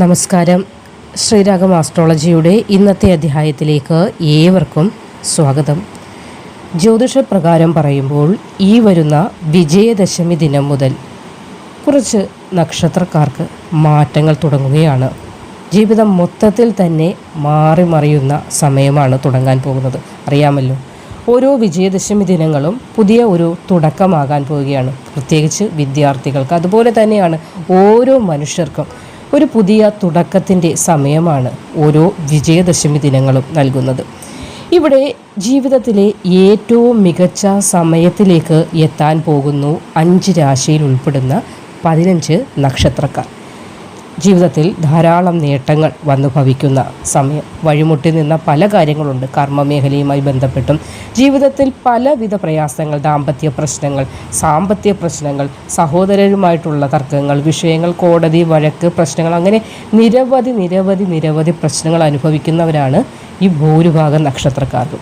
നമസ്കാരം. ശ്രീരാഗം ആസ്ട്രോളജിയുടെ ഇന്നത്തെ അധ്യായത്തിലേക്ക് ഏവർക്കും സ്വാഗതം. ജ്യോതിഷപ്രകാരം പറയുമ്പോൾ ഈ വരുന്ന വിജയദശമി ദിനം മുതൽ കുറച്ച് നക്ഷത്രക്കാർക്ക് മാറ്റങ്ങൾ തുടങ്ങുകയാണ്. ജീവിതം മൊത്തത്തിൽ തന്നെ മാറി മറിയുന്ന സമയമാണ് തുടങ്ങാൻ പോകുന്നത്. അറിയാമല്ലോ ഓരോ വിജയദശമി ദിനങ്ങളും പുതിയ ഒരു തുടക്കമാകാൻ പോവുകയാണ്. പ്രത്യേകിച്ച് വിദ്യാർത്ഥികൾക്ക് അതുപോലെ തന്നെയാണ് ഓരോ മനുഷ്യർക്കും ഒരു പുതിയ തുടക്കത്തിന്റെ സമയമാണ് ഓരോ വിജയദശമി ദിനങ്ങളും നൽകുന്നത്. ഇവിടെ ജീവിതത്തിലെ ഏറ്റവും മികച്ച സമയത്തിലേക്ക് എത്താൻ പോകുന്നു അഞ്ച് രാശിയിൽ ഉൾപ്പെടുന്ന പതിനഞ്ച് നക്ഷത്രക്കാർ. ജീവിതത്തിൽ ധാരാളം നേട്ടങ്ങൾ വന്നു ഭവിക്കുന്ന സമയം. വഴിമുട്ടി നിന്ന പല കാര്യങ്ങളുണ്ട്. കർമ്മമേഖലയുമായി ബന്ധപ്പെട്ടും ജീവിതത്തിൽ പലവിധ പ്രയാസങ്ങൾ ദാമ്പത്യ പ്രശ്നങ്ങൾ സാമ്പത്തിക പ്രശ്നങ്ങൾ സഹോദരരുമായിട്ടുള്ള തർക്കങ്ങൾ വിഷയങ്ങൾ കോടതി വഴക്ക് പ്രശ്നങ്ങൾ അങ്ങനെ നിരവധി നിരവധി നിരവധി പ്രശ്നങ്ങൾ അനുഭവിക്കുന്നവരാണ് ഈ ഭൂരിഭാഗം നക്ഷത്രക്കാർക്കും.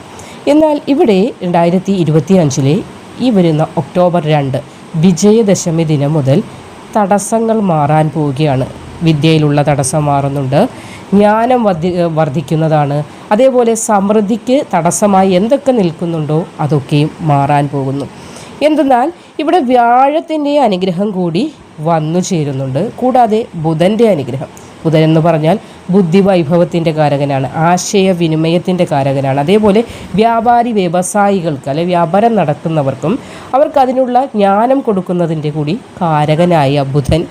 എന്നാൽ ഇവിടെ രണ്ടായിരത്തി ഇരുപത്തി അഞ്ചിലെ ഈ വരുന്ന ഒക്ടോബർ രണ്ട് വിജയദശമി ദിനം മുതൽ തടസ്സങ്ങൾ മാറാൻ പോവുകയാണ് വിദ്യയിലുള്ള തടസ്സം മാറുന്നുണ്ട്. ജ്ഞാനം വർദ്ധി വർദ്ധിക്കുന്നതാണ് അതേപോലെ സമൃദ്ധിക്ക് തടസ്സമായി എന്തൊക്കെ നിൽക്കുന്നുണ്ടോ അതൊക്കെയും മാറാൻ പോകുന്നു. എന്തെന്നാൽ ഇവിടെ വ്യാഴത്തിന്റെ അനുഗ്രഹം കൂടി വന്നു ചേരുന്നുണ്ട്. കൂടാതെ ബുധന്റെ അനുഗ്രഹം. ബുധൻ എന്ന് പറഞ്ഞാൽ ബുദ്ധി വൈഭവത്തിന്റെ കാരകനാണ്. ആശയവിനിമയത്തിന്റെ കാരകനാണ്. അതേപോലെ വ്യാപാരി വ്യവസായികൾക്ക് അല്ലെ വ്യാപാരം നടത്തുന്നവർക്കും അവർക്ക് അതിനുള്ള ജ്ഞാനം കൊടുക്കുന്നതിന്റെ കൂടി കാരകനായ ബുധൻ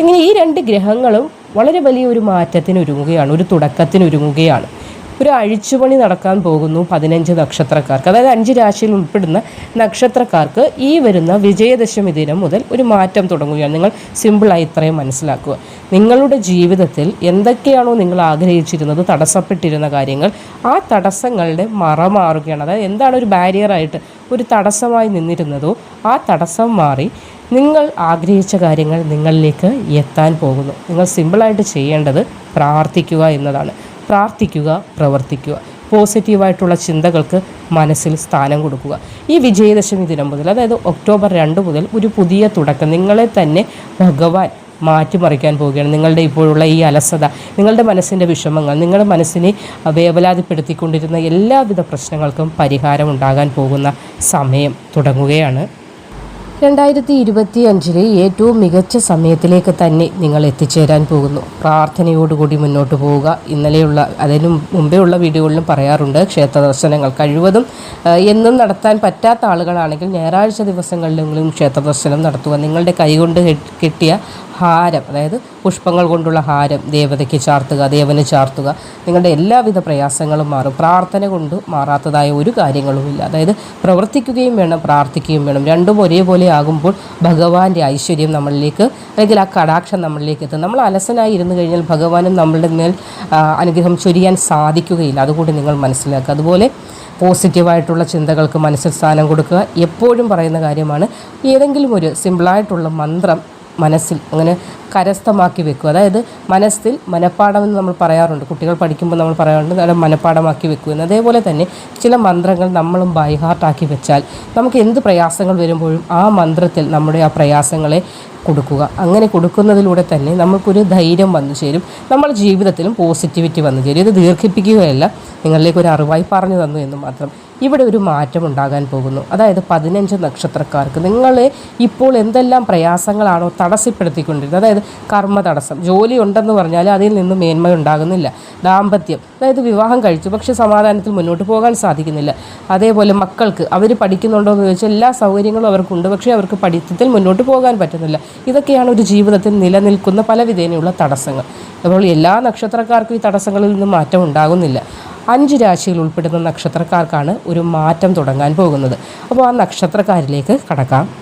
ഇങ്ങനെ ഈ രണ്ട് ഗ്രഹങ്ങളും വളരെ വലിയൊരു മാറ്റത്തിന് ഒരുങ്ങുകയാണ് ഒരു തുടക്കത്തിന് ഒരുങ്ങുകയാണ് ഒരു അഴിച്ചുപണി നടക്കാൻ പോകുന്നു പതിനഞ്ച് നക്ഷത്രക്കാർക്ക്. അതായത് അഞ്ച് രാശിയിൽ ഉൾപ്പെടുന്ന നക്ഷത്രക്കാർക്ക് ഈ വരുന്ന വിജയദശമി ദിനം മുതൽ ഒരു മാറ്റം തുടങ്ങുകയാണ്. നിങ്ങൾ സിമ്പിളായി ഇത്രയും മനസ്സിലാക്കുക. നിങ്ങളുടെ ജീവിതത്തിൽ എന്തൊക്കെയാണോ നിങ്ങൾ ആഗ്രഹിച്ചിരുന്നത് തടസ്സപ്പെട്ടിരുന്ന കാര്യങ്ങൾ ആ തടസ്സങ്ങളുടെ മറ മാറുകയാണ്. അതായത് എന്താണ് ഒരു ബാരിയറായിട്ട് ഒരു തടസ്സമായി നിന്നിരുന്നതോ ആ തടസ്സം മാറി നിങ്ങൾ ആഗ്രഹിച്ച കാര്യങ്ങൾ നിങ്ങളിലേക്ക് എത്താൻ പോകുന്നു. നിങ്ങൾ സിമ്പിളായിട്ട് ചെയ്യേണ്ടത് പ്രാർത്ഥിക്കുക എന്നതാണ്. പ്രാർത്ഥിക്കുക പ്രവർത്തിക്കുക. പോസിറ്റീവായിട്ടുള്ള ചിന്തകൾക്ക് മനസ്സിൽ സ്ഥാനം കൊടുക്കുക. ഈ വിജയദശമി ദിനം മുതൽ അതായത് ഒക്ടോബർ രണ്ട് മുതൽ ഒരു പുതിയ തുടക്കം. നിങ്ങളെ തന്നെ ഭഗവാൻ മാറ്റിമറിക്കാൻ പോവുകയാണ്. നിങ്ങളുടെ ഇപ്പോഴുള്ള ഈ അലസത നിങ്ങളുടെ മനസ്സിന്റെ വിഷമങ്ങൾ നിങ്ങളുടെ മനസ്സിനെ വേവലാതിപ്പെടുത്തിക്കൊണ്ടിരുന്ന എല്ലാവിധ പ്രശ്നങ്ങൾക്കും പരിഹാരം ഉണ്ടാകാൻ പോകുന്ന സമയം തുടങ്ങുകയാണ് രണ്ടായിരത്തി ഇരുപത്തി അഞ്ചിലെ ഏറ്റവും മികച്ച സമയത്തിലേക്ക് തന്നെ നിങ്ങൾ എത്തിച്ചേരാൻ പോകുന്നു. പ്രാർത്ഥനയോടുകൂടി മുന്നോട്ട് പോവുക. ഇന്നലെയുള്ള അതിനു മുമ്പേ ഉള്ള വീഡിയോകളിലും പറയാറുണ്ട് ക്ഷേത്ര ദർശനങ്ങൾ കഴിവതും എന്നും നടത്താൻ പറ്റാത്ത ആളുകളാണെങ്കിൽ ഞായറാഴ്ച ദിവസങ്ങളിലെങ്കിലും ക്ഷേത്ര ദർശനം നടത്തുക. നിങ്ങളുടെ കൈകൊണ്ട് കെട്ട്- കെട്ടിയ ഹാരം അതായത് പുഷ്പങ്ങൾ കൊണ്ടുള്ള ഹാരം ദേവതയ്ക്ക് ചാർത്തുക ദേവന് ചാർത്തുക നിങ്ങളുടെ എല്ലാവിധ പ്രയാസങ്ങളും മാറും. പ്രാർത്ഥന കൊണ്ട് മാറാത്തതായ ഒരു കാര്യങ്ങളുമില്ല. അതായത് പ്രവർത്തിക്കുകയും വേണം പ്രാർത്ഥിക്കുകയും വേണം. രണ്ടും ഒരേപോലെ ആകുമ്പോൾ ഭഗവാന്റെ ഐശ്വര്യം നമ്മളിലേക്ക് അല്ലെങ്കിൽ ആ കടാക്ഷം നമ്മളിലേക്ക് എത്തും. നമ്മൾ അലസനായി ഇരുന്ന് കഴിഞ്ഞാൽ ഭഗവാനും നമ്മളുടെ മേൽ അനുഗ്രഹം ചൊരിയാൻ സാധിക്കുകയില്ല. അതുകൂടി നിങ്ങൾ മനസ്സിലാക്കുക. അതുപോലെ പോസിറ്റീവായിട്ടുള്ള ചിന്തകൾക്ക് മനസ്സിൽ സ്ഥാനം കൊടുക്കുക. എപ്പോഴും പറയുന്ന കാര്യമാണ് ഏതെങ്കിലും ഒരു സിമ്പിളായിട്ടുള്ള മന്ത്രം മനസ്സിൽ അങ്ങനെ കരസ്ഥമാക്കി വെക്കുക. അതായത് മനസ്സിൽ മനഃപ്പാഠം എന്ന് നമ്മൾ പറയാറുണ്ട്. കുട്ടികൾ പഠിക്കുമ്പോൾ നമ്മൾ പറയാറുണ്ട് നല്ല മനഃപ്പാഠമാക്കി വെക്കുക. എന്ന്. അതേപോലെ തന്നെ ചില മന്ത്രങ്ങൾ നമ്മളും ബൈഹാർട്ടാക്കി വെച്ചാൽ നമുക്ക് എന്ത് പ്രയാസങ്ങൾ വരുമ്പോഴും ആ മന്ത്രത്തിൽ നമ്മുടെ ആ പ്രയാസങ്ങളെ കൊടുക്കുക. അങ്ങനെ കൊടുക്കുന്നതിലൂടെ തന്നെ നമുക്കൊരു ധൈര്യം വന്നു ചേരും. നമ്മുടെ ജീവിതത്തിലും പോസിറ്റിവിറ്റി വന്നു ചേരും. ഇത് ദീർഘിപ്പിക്കുകയല്ല. നിങ്ങളിലേക്ക് ഒരു അറിവായി പറഞ്ഞു തന്നു എന്ന് മാത്രം. ഇവിടെ ഒരു മാറ്റം ഉണ്ടാകാൻ പോകുന്നു. അതായത് പതിനഞ്ച് നക്ഷത്രക്കാർക്ക് നിങ്ങളെ ഇപ്പോൾ എന്തെല്ലാം പ്രയാസങ്ങളാണോ തടസ്സപ്പെടുത്തിക്കൊണ്ടിരുന്നത്. അതായത് കർമ്മ തടസ്സം. ജോലി ഉണ്ടെന്ന് പറഞ്ഞാൽ അതിൽ നിന്ന് മേന്മ ഉണ്ടാകുന്നില്ല. ദാമ്പത്യം. അതായത് വിവാഹം കഴിച്ചു. പക്ഷേ സമാധാനത്തിൽ മുന്നോട്ട് പോകാൻ സാധിക്കുന്നില്ല. അതേപോലെ മക്കൾക്ക് അവർ പഠിക്കുന്നുണ്ടോ എന്ന് ചോദിച്ചാൽ എല്ലാ സൗകര്യങ്ങളും അവർക്കുണ്ട്. പക്ഷേ അവർക്ക് പഠിത്തത്തിൽ മുന്നോട്ട് പോകാൻ പറ്റുന്നില്ല. ഇതൊക്കെയാണ് ഒരു ജീവിതത്തിൽ നിലനിൽക്കുന്ന പല വിധേനയുള്ള തടസ്സങ്ങൾ. അപ്പോൾ എല്ലാ നക്ഷത്രക്കാർക്കും ഈ തടസ്സങ്ങളിൽ നിന്ന് മാറ്റം ഉണ്ടാകുന്നില്ല. അഞ്ച് രാശിയിൽ ഉൾപ്പെടുന്ന നക്ഷത്രക്കാർക്കാണ് ഒരു മാറ്റം തുടങ്ങാൻ പോകുന്നത്. അപ്പോൾ ആ നക്ഷത്രക്കാരിലേക്ക് കടക്കാം.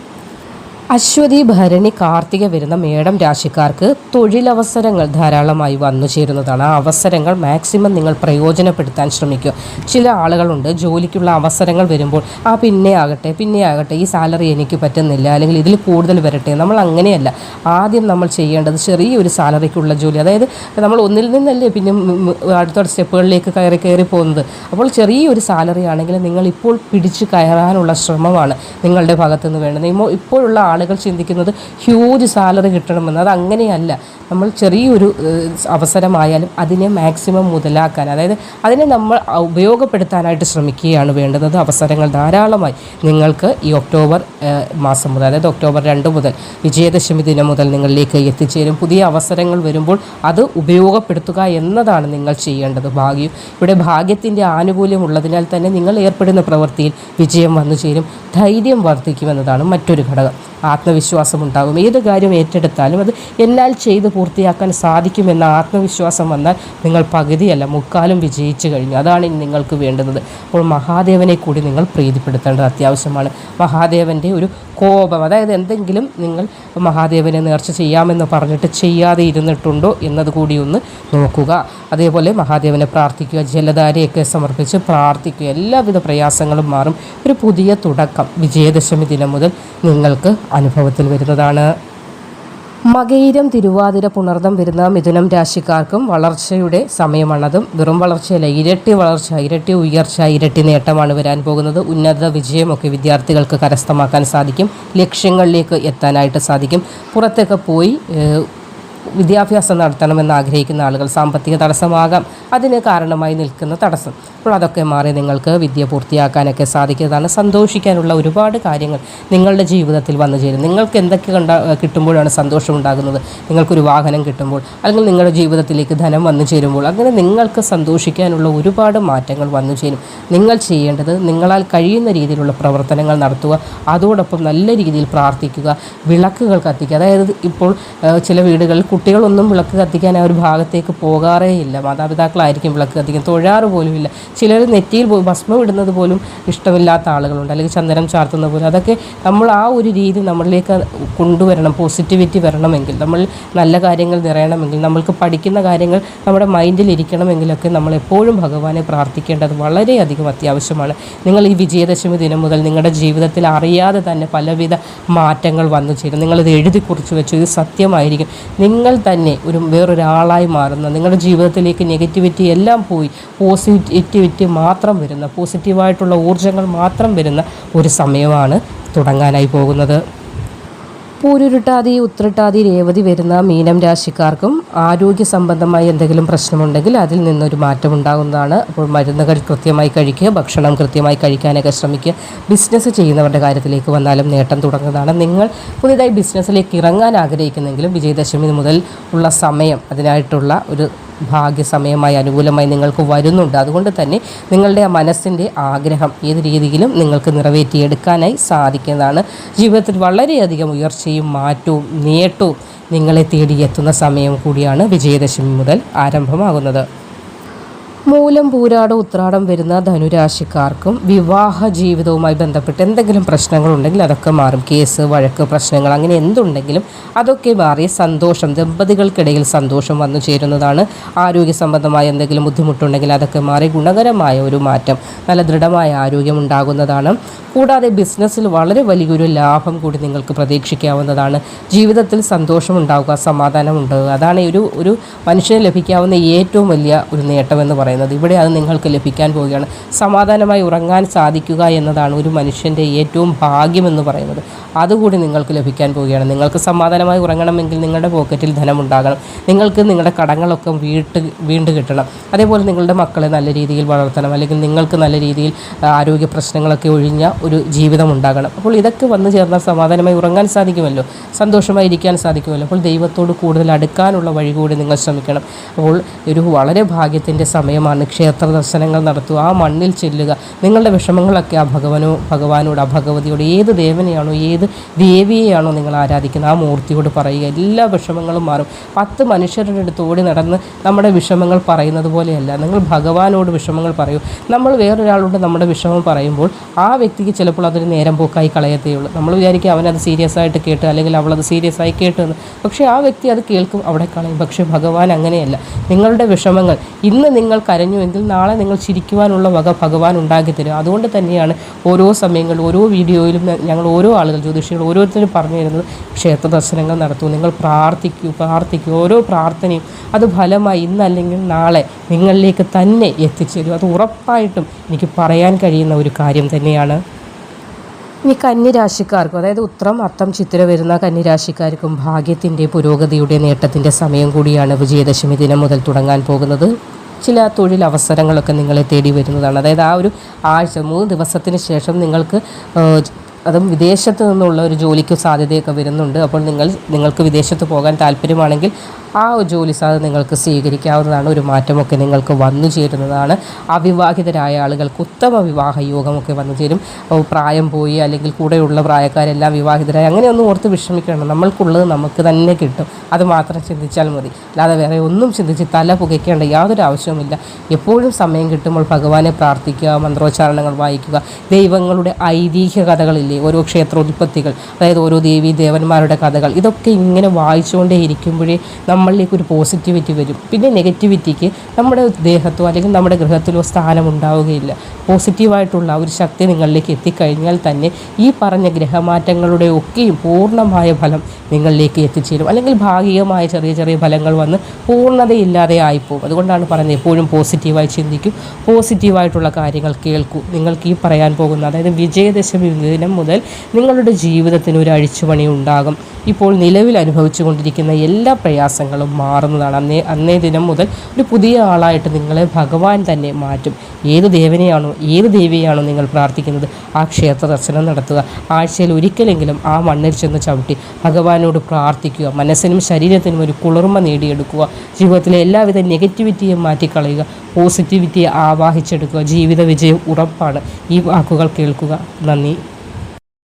അശ്വതി ഭരണി കാർത്തിക വരുന്ന മേടം രാശിക്കാർക്ക് തൊഴിലവസരങ്ങൾ ധാരാളമായി വന്നു ചേരുന്നതാണ്. ആ അവസരങ്ങൾ മാക്സിമം നിങ്ങൾ പ്രയോജനപ്പെടുത്താൻ ശ്രമിക്കുക. ചില ആളുകളുണ്ട് ജോലിക്കുള്ള അവസരങ്ങൾ വരുമ്പോൾ ആ പിന്നെ ആകട്ടെ പിന്നെ ആകട്ടെ ഈ സാലറി എനിക്ക് പറ്റുന്നില്ല അല്ലെങ്കിൽ ഇതിൽ കൂടുതൽ വരട്ടെ. നമ്മൾ അങ്ങനെയല്ല. ആദ്യം നമ്മൾ ചെയ്യേണ്ടത് ചെറിയൊരു സാലറിക്കുള്ള ജോലി. അതായത് നമ്മൾ ഒന്നിൽ നിന്നല്ലേ പിന്നെ അടുത്ത സ്റ്റെപ്പുകളിലേക്ക് കയറി കയറി പോകുന്നത്. അപ്പോൾ ചെറിയൊരു സാലറി ആണെങ്കിൽ നിങ്ങൾ ഇപ്പോൾ പിടിച്ചു കയറാനുള്ള ശ്രമമാണ് നിങ്ങളുടെ ഭാഗത്തുനിന്ന് വേണ്ടത്. ഇപ്പോഴുള്ള ആളുകൾ ചിന്തിക്കുന്നത് ഹ്യൂജ് സാലറി കിട്ടണമെന്ന്. അത് അങ്ങനെയല്ല നമ്മൾ ചെറിയൊരു അവസരമായാലും അതിനെ മാക്സിമം മുതലാക്കാൻ അതായത് അതിനെ നമ്മൾ ഉപയോഗപ്പെടുത്താനായിട്ട് ശ്രമിക്കുകയാണ് വേണ്ടുന്നത് അവസരങ്ങൾ ധാരാളമായി. നിങ്ങൾക്ക് ഈ ഒക്ടോബർ മാസം മുതൽ അതായത് ഒക്ടോബർ രണ്ട് മുതൽ വിജയദശമി ദിനം മുതൽ നിങ്ങളിലേക്ക് എത്തിച്ചേരും. പുതിയ അവസരങ്ങൾ വരുമ്പോൾ അത് ഉപയോഗപ്പെടുത്തുക എന്നതാണ് നിങ്ങൾ ചെയ്യേണ്ടത് ഭാഗ്യം. ഇവിടെ ഭാഗ്യത്തിന്റെ ആനുകൂല്യം ഉള്ളതിനാൽ തന്നെ നിങ്ങൾ ഏർപ്പെടുന്ന പ്രവൃത്തിയിൽ വിജയം വന്നു ചേരും. ധൈര്യം വർദ്ധിക്കുമെന്നതാണ് മറ്റൊരു ഘടകം. ആത്മവിശ്വാസം ഉണ്ടാകും ഏത് കാര്യം ഏറ്റെടുത്താലും അത് എന്നാൽ ചെയ്ത് പൂർത്തിയാക്കാൻ സാധിക്കുമെന്ന ആത്മവിശ്വാസം വന്നാൽ നിങ്ങൾ പകുതിയല്ല മുക്കാലും വിജയിച്ചു കഴിഞ്ഞു. അതാണ് ഇനി നിങ്ങൾക്ക് വേണ്ടുന്നത്. അപ്പോൾ മഹാദേവനെ കൂടി നിങ്ങൾ പ്രീതിപ്പെടുത്തേണ്ടത് അത്യാവശ്യമാണ്. മഹാദേവന്റെ ഒരു കോപം അതായത് എന്തെങ്കിലും നിങ്ങൾ മഹാദേവനെ നേർച്ച ചെയ്യാമെന്ന് പറഞ്ഞിട്ട് ചെയ്യാതെ ഇരുന്നിട്ടുണ്ടോ എന്നത് കൂടി ഒന്ന് നോക്കുക. അതേപോലെ മഹാദേവനെ പ്രാർത്ഥിക്കുക ജലധാരയൊക്കെ സമർപ്പിച്ച് പ്രാർത്ഥിക്കുക. എല്ലാവിധ പ്രയാസങ്ങളും മാറും. ഒരു പുതിയ തുടക്കം. വിജയദശമി ദിനം മുതൽ നിങ്ങൾക്ക് അനുഭവത്തിൽ വരുന്നതാണ്. മകയിരം തിരുവാതിര പുണർദം വരുന്ന മിഥുനം രാശിക്കാർക്കും വളർച്ചയുടെ സമയമാണതും. വെറും വളർച്ചയല്ല ഇരട്ടി വളർച്ച ഇരട്ടി ഉയർച്ച ഇരട്ടി നേട്ടമാണ് വരാൻ പോകുന്നത്. ഉന്നത വിജയമൊക്കെ വിദ്യാർത്ഥികൾക്ക് കരസ്ഥമാക്കാൻ സാധിക്കും. ലക്ഷ്യങ്ങളിലേക്ക് എത്താനായിട്ട് സാധിക്കും. പുറത്തൊക്കെ പോയി വിദ്യാഭ്യാസം നടത്തണമെന്ന് ആഗ്രഹിക്കുന്ന ആളുകൾ സാമ്പത്തിക തടസ്സമാകാം. അതിന് കാരണമായി നിൽക്കുന്ന തടസ്സം. അപ്പോൾ അതൊക്കെ മാറി നിങ്ങൾക്ക് വിദ്യ പൂർത്തിയാക്കാനൊക്കെ സാധിക്കുന്നതാണ്. സന്തോഷിക്കാനുള്ള ഒരുപാട് കാര്യങ്ങൾ നിങ്ങളുടെ ജീവിതത്തിൽ വന്നു ചേരും. നിങ്ങൾക്ക് എന്തൊക്കെ കണ്ട കിട്ടുമ്പോഴാണ് സന്തോഷമുണ്ടാകുന്നത് നിങ്ങൾക്കൊരു വാഹനം കിട്ടുമ്പോൾ അല്ലെങ്കിൽ നിങ്ങളുടെ ജീവിതത്തിലേക്ക് ധനം വന്നു ചേരുമ്പോൾ അങ്ങനെ നിങ്ങൾക്ക് സന്തോഷിക്കാനുള്ള ഒരുപാട് മാറ്റങ്ങൾ വന്നു ചേരും. നിങ്ങൾ ചെയ്യേണ്ടത് നിങ്ങളാൽ കഴിയുന്ന രീതിയിലുള്ള പ്രവർത്തനങ്ങൾ നടത്തുക. അതോടൊപ്പം നല്ല രീതിയിൽ പ്രാർത്ഥിക്കുക. വിളക്കുകൾ കത്തിക്കുക. അതായത് ഇപ്പോൾ ചില വീടുകളിൽ കുട്ടികളൊന്നും വിളക്ക് കത്തിക്കാൻ ആ ഒരു ഭാഗത്തേക്ക് പോകാറേ ഇല്ല. മാതാപിതാക്കളായിരിക്കും വിളക്ക് കത്തിക്കാൻ തൊഴാറ് പോലും ഇല്ല. ചിലർ നെറ്റിയിൽ ഭസ്മം ഇടുന്നത് പോലും ഇഷ്ടമില്ലാത്ത ആളുകളുണ്ട്. അല്ലെങ്കിൽ ചന്ദനം ചാർത്തുന്ന പോലും. അതൊക്കെ നമ്മൾ ആ ഒരു രീതി നമ്മളിലേക്ക് കൊണ്ടുവരണം. പോസിറ്റിവിറ്റി വരണമെങ്കിൽ നമ്മൾ നല്ല കാര്യങ്ങൾ നിറയണമെങ്കിൽ നമ്മൾക്ക് പഠിക്കുന്ന കാര്യങ്ങൾ നമ്മുടെ മൈൻഡിൽ ഇരിക്കണമെങ്കിലൊക്കെ നമ്മൾ എപ്പോഴും ഭഗവാനെ പ്രാർത്ഥിക്കേണ്ടത് വളരെയധികം അത്യാവശ്യമാണ്. നിങ്ങൾ ഈ വിജയദശമി ദിനം മുതൽ നിങ്ങളുടെ ജീവിതത്തിൽ അറിയാതെ തന്നെ പലവിധ മാറ്റങ്ങൾ വന്നു ചേരും. നിങ്ങളിത് എഴുതി കുറിച്ച് വെച്ചു. ഇത് സത്യമായിരിക്കും. നിങ്ങൾ തന്നെ ഒരു വേറൊരാളായി മാറുന്ന. നിങ്ങളുടെ ജീവിതത്തിലേക്ക് നെഗറ്റിവിറ്റി എല്ലാം പോയി. പോസിറ്റിവിറ്റി മാത്രം വരുന്ന പോസിറ്റീവായിട്ടുള്ള ഊർജങ്ങൾ മാത്രം വരുന്ന ഒരു സമയമാണ് തുടങ്ങാനായി പോകുന്നത്. പൂരുരുട്ടാതി ഉത്രട്ടാതി രേവതി വരുന്ന മീനം രാശിക്കാർക്കും ആരോഗ്യ സംബന്ധമായി എന്തെങ്കിലും പ്രശ്നമുണ്ടെങ്കിൽ അതിൽ നിന്നൊരു മാറ്റം ഉണ്ടാകുന്നതാണ് അപ്പോൾ മരുന്നുകൾ കൃത്യമായി കഴിക്കുക ഭക്ഷണം കൃത്യമായി കഴിക്കാനൊക്കെ ശ്രമിക്കുക. ബിസിനസ് ചെയ്യുന്നവരുടെ കാര്യത്തിലേക്ക് വന്നാലും നേട്ടം തുടങ്ങുന്നതാണ്. നിങ്ങൾ പുതിയതായി ബിസിനസ്സിലേക്ക് ഇറങ്ങാൻ ആഗ്രഹിക്കുന്നെങ്കിലും വിജയദശമി മുതൽ ഉള്ള സമയം അതിനായിട്ടുള്ള ഒരു ഭാഗ്യസമയമായി അനുകൂലമായി നിങ്ങൾക്ക് വരുന്നുണ്ട്. അതുകൊണ്ട് തന്നെ നിങ്ങളുടെ മനസ്സിന്റെ ആഗ്രഹം ഏത് രീതിയിലും നിങ്ങൾക്ക് നിറവേറ്റിയെടുക്കാനായി സാധിക്കുന്നതാണ്. ജീവിതത്തിൽ വളരെയധികം ഉയർച്ചയും മാറ്റവും നേട്ടവും നിങ്ങളെ തേടിയെത്തുന്ന സമയം കൂടിയാണ് വിജയദശമി മുതൽ ആരംഭമാകുന്നത്. മൂലം പൂരാടം ഉത്രാടം വരുന്ന ധനുരാശിക്കാർക്കും വിവാഹ ജീവിതവുമായി ബന്ധപ്പെട്ട് എന്തെങ്കിലും പ്രശ്നങ്ങളുണ്ടെങ്കിൽ അതൊക്കെ മാറും. കേസ് വഴക്ക് പ്രശ്നങ്ങൾ അങ്ങനെ എന്തുണ്ടെങ്കിലും അതൊക്കെ മാറി സന്തോഷം ദമ്പതികൾക്കിടയിൽ സന്തോഷം വന്നു ചേരുന്നതാണ്. ആരോഗ്യ സംബന്ധമായ എന്തെങ്കിലും ബുദ്ധിമുട്ടുണ്ടെങ്കിൽ അതൊക്കെ മാറി ഗുണകരമായ ഒരു മാറ്റം നല്ല ദൃഢമായ ആരോഗ്യം ഉണ്ടാകുന്നതാണ്. കൂടാതെ ബിസിനസ്സിൽ വളരെ വലിയൊരു ലാഭം കൂടി നിങ്ങൾക്ക് പ്രതീക്ഷിക്കാവുന്നതാണ്. ജീവിതത്തിൽ സന്തോഷം ഉണ്ടാവുക സമാധാനം ഉണ്ടാവുക അതാണ് ഒരു ഒരു മനുഷ്യന് ലഭിക്കാവുന്ന ഏറ്റവും വലിയ ഒരു നേട്ടമെന്ന് പറയുന്നത്. ഇവിടെ അത് നിങ്ങൾക്ക് ലഭിക്കാൻ പോവുകയാണ്. സമാധാനമായി ഉറങ്ങാൻ സാധിക്കുക എന്നതാണ് ഒരു മനുഷ്യന്റെ ഏറ്റവും ഭാഗ്യമെന്ന് പറയുന്നത്. അതുകൂടി നിങ്ങൾക്ക് ലഭിക്കാൻ പോവുകയാണ്. നിങ്ങൾക്ക് സമാധാനമായി ഉറങ്ങണമെങ്കിൽ നിങ്ങളുടെ പോക്കറ്റിൽ ധനമുണ്ടാകണം നിങ്ങൾക്ക് നിങ്ങളുടെ കടങ്ങളൊക്കെ വീട്ട് വീണ്ടും കിട്ടണം. അതേപോലെ നിങ്ങളുടെ മക്കളെ നല്ല രീതിയിൽ വളർത്തണം. അല്ലെങ്കിൽ നിങ്ങൾക്ക് നല്ല രീതിയിൽ ആരോഗ്യ പ്രശ്നങ്ങളൊക്കെ ഒഴിഞ്ഞ ഒരു ജീവിതം ഉണ്ടാകണം. അപ്പോൾ ഇതൊക്കെ വന്നു ചേർന്നാൽ സമാധാനമായി ഉറങ്ങാൻ സാധിക്കുമല്ലോ. സന്തോഷമായി ഇരിക്കാൻ സാധിക്കുമല്ലോ. അപ്പോൾ ദൈവത്തോട് കൂടുതൽ അടുക്കാനുള്ള വഴി കൂടി നിങ്ങൾ ശ്രമിക്കണം. അപ്പോൾ ഒരു വളരെ ഭാഗ്യത്തിന്റെ സമയമാണ് ക്ഷേത്ര ദർശനങ്ങൾ നടത്തുക ആ മണ്ണിൽ ചെല്ലുക. നിങ്ങളുടെ വിഷമങ്ങളൊക്കെ ആ ഭഗവാനോ ഭഗവാനോട് ആ ഭഗവതിയോട് ഏത് ദേവനെയാണോ ഏത് ദേവിയെയാണോ നിങ്ങൾ ആരാധിക്കുന്നത് ആ മൂർത്തിയോട് പറയുക. എല്ലാ വിഷമങ്ങളും മാറും. പത്ത് മനുഷ്യരുടെ അടുത്ത് ഓടി നടന്ന് നമ്മുടെ വിഷമങ്ങൾ പറയുന്നത് പോലെയല്ല. നിങ്ങൾ ഭഗവാനോട് വിഷമങ്ങൾ പറയൂ. നമ്മൾ വേറൊരാളോട് നമ്മുടെ വിഷമം പറയുമ്പോൾ ആ വ്യക്തിക്ക് ചിലപ്പോൾ അതൊരു നേരം പോക്കായി കളയത്തേ ഉള്ളൂ. നമ്മൾ വിചാരിക്കും അവനത് സീരിയസ് ആയിട്ട് കേട്ട് അല്ലെങ്കിൽ അവളത് സീരിയസ് ആയി കേട്ട് എന്ന്. പക്ഷേ ആ വ്യക്തി അത് കേൾക്കും അവിടെ കളയും. പക്ഷേ ഭഗവാൻ അങ്ങനെയല്ല. നിങ്ങളുടെ വിഷമങ്ങൾ ഇന്ന് നിങ്ങൾ കരഞ്ഞുവെങ്കിൽ നാളെ നിങ്ങൾ ചിരിക്കുവാനുള്ള വക ഭഗവാൻ ഉണ്ടാക്കി തരും. അതുകൊണ്ട് തന്നെയാണ് ഓരോ സമയങ്ങളിൽ ഓരോ വീഡിയോയിലും ഞങ്ങൾ ഓരോ ആളുകൾ ജ്യോതിഷികൾ ഓരോരുത്തരും പറഞ്ഞു തരുന്നത് ക്ഷേത്ര ദർശനങ്ങൾ നടത്തൂ നിങ്ങൾ പ്രാർത്ഥിക്കൂ പ്രാർത്ഥിക്കൂ ഓരോ പ്രാർത്ഥനയും. അത് ഫലമായി ഇന്നല്ലെങ്കിൽ നാളെ നിങ്ങളിലേക്ക് തന്നെ എത്തിച്ചേരും. അത് ഉറപ്പായിട്ടും എനിക്ക് പറയാൻ കഴിയുന്ന ഒരു കാര്യം തന്നെയാണ്. ഇനി കന്നിരാശിക്കാർക്കും അതായത് ഉത്രം അർത്ഥം ചിത്തിര വരുന്ന കന്നിരാശിക്കാർക്കും ഭാഗ്യത്തിന്റെ പുരോഗതിയുടെ നേട്ടത്തിന്റെ സമയം കൂടിയാണ് വിജയദശമി ദിനം മുതൽ തുടങ്ങാൻ പോകുന്നത്. ചില തൊഴിലവസരങ്ങളൊക്കെ നിങ്ങളെ തേടി വരുന്നതാണ്. അതായത് ആ ഒരു ആഴ്ച മൂന്ന് ദിവസത്തിന് ശേഷം നിങ്ങൾക്ക് അതും വിദേശത്ത് നിന്നുള്ള ഒരു ജോലിക്ക് സാധ്യതയൊക്കെ വരുന്നുണ്ട്. അപ്പോൾ നിങ്ങൾ നിങ്ങൾക്ക് വിദേശത്ത് പോകാൻ താല്പര്യമാണെങ്കിൽ ആ ജോലി സാധ്യത നിങ്ങൾക്ക് സ്വീകരിക്കാവുന്നതാണ്. ഒരു മാറ്റമൊക്കെ നിങ്ങൾക്ക് വന്നു ചേരുന്നതാണ്. അവിവാഹിതരായ ആളുകൾക്ക് ഉത്തമ വിവാഹ യോഗമൊക്കെ വന്നു ചേരും. പ്രായം പോയി അല്ലെങ്കിൽ കൂടെയുള്ള പ്രായക്കാരെല്ലാം വിവാഹിതരായി അങ്ങനെയൊന്നും ഓർത്ത് വിഷമിക്കണം നമ്മൾക്കുള്ളത് നമുക്ക് തന്നെ കിട്ടും. അത് മാത്രം ചിന്തിച്ചാൽ മതി. അല്ലാതെ വേറെ ഒന്നും ചിന്തിച്ച് തല പുകയ്ക്കേണ്ട യാതൊരു ആവശ്യവുമില്ല. എപ്പോഴും സമയം കിട്ടുമ്പോൾ ഭഗവാനെ പ്രാർത്ഥിക്കുക മന്ത്രോച്ചാരണങ്ങൾ വായിക്കുക. ദൈവങ്ങളുടെ ഐതിഹ്യ കഥകളില്ലേ? ഓരോ ക്ഷേത്രോത്പത്തികൾ അതായത് ഓരോ ദേവീ ദേവന്മാരുടെ കഥകൾ. ഇതൊക്കെ ഇങ്ങനെ വായിച്ചുകൊണ്ടേ ഇരിക്കുമ്പോഴേ നമ്മളിലേക്ക് ഒരു പോസിറ്റിവിറ്റി വരും. പിന്നെ നെഗറ്റിവിറ്റിക്ക് നമ്മുടെ ദേഹത്തോ അല്ലെങ്കിൽ നമ്മുടെ ഗൃഹത്തിലോ സ്ഥാനം ഉണ്ടാവുകയില്ല പോസിറ്റീവായിട്ടുള്ള ഒരു ശക്തി നിങ്ങളിലേക്ക് എത്തിക്കഴിഞ്ഞാൽ തന്നെ ഈ പറഞ്ഞ ഗ്രഹമാറ്റങ്ങളുടെ ഒക്കെയും പൂർണമായ ഫലം നിങ്ങളിലേക്ക് എത്തിച്ചേരും. അല്ലെങ്കിൽ ഭാഗികമായ ചെറിയ ചെറിയ ഫലങ്ങൾ വന്ന് പൂർണതയില്ലാതെ ആയിപ്പോകും അതുകൊണ്ടാണ് പറഞ്ഞത് എപ്പോഴും പോസിറ്റീവായി ചിന്തിക്കും. പോസിറ്റീവായിട്ടുള്ള കാര്യങ്ങൾ കേൾക്കൂ. നിങ്ങൾക്ക് ഈ പറയാൻ പോകുന്ന അതായത് വിജയദശമി ദിനം മുതൽ നിങ്ങളുടെ ജീവിതത്തിന് ഒരു അഴിച്ചുപണി ഉണ്ടാകും. ഇപ്പോൾ നിലവിൽ അനുഭവിച്ചു കൊണ്ടിരിക്കുന്ന എല്ലാ പ്രയാസങ്ങളും മാറുന്നതാണ്. അന്നേ അന്നേ ദിനം മുതൽ ഒരു പുതിയ ആളായിട്ട് നിങ്ങളെ ഭഗവാൻ തന്നെ മാറ്റും. ഏത് ദേവനെയാണോ ഏത് ദേവിയാണോ നിങ്ങൾ പ്രാർത്ഥിക്കുന്നത് ആ ക്ഷേത്ര ദർശനം നടത്തുക. ആഴ്ചയിൽ ഒരിക്കലെങ്കിലും ആ മണ്ണിൽ ചെന്ന് ചവിട്ടി ഭഗവാനോട് പ്രാർത്ഥിക്കുക. മനസ്സിനും ശരീരത്തിനും ഒരു കുളിർമ നേടിയെടുക്കുക. ജീവിതത്തിലെ എല്ലാവിധ നെഗറ്റിവിറ്റിയും മാറ്റിക്കളയുക. പോസിറ്റിവിറ്റിയെ ആവാഹിച്ചെടുക്കുക. ജീവിത വിജയം ഉറപ്പാണ്. ഈ വാക്കുകൾ കേൾക്കുക. നന്ദി.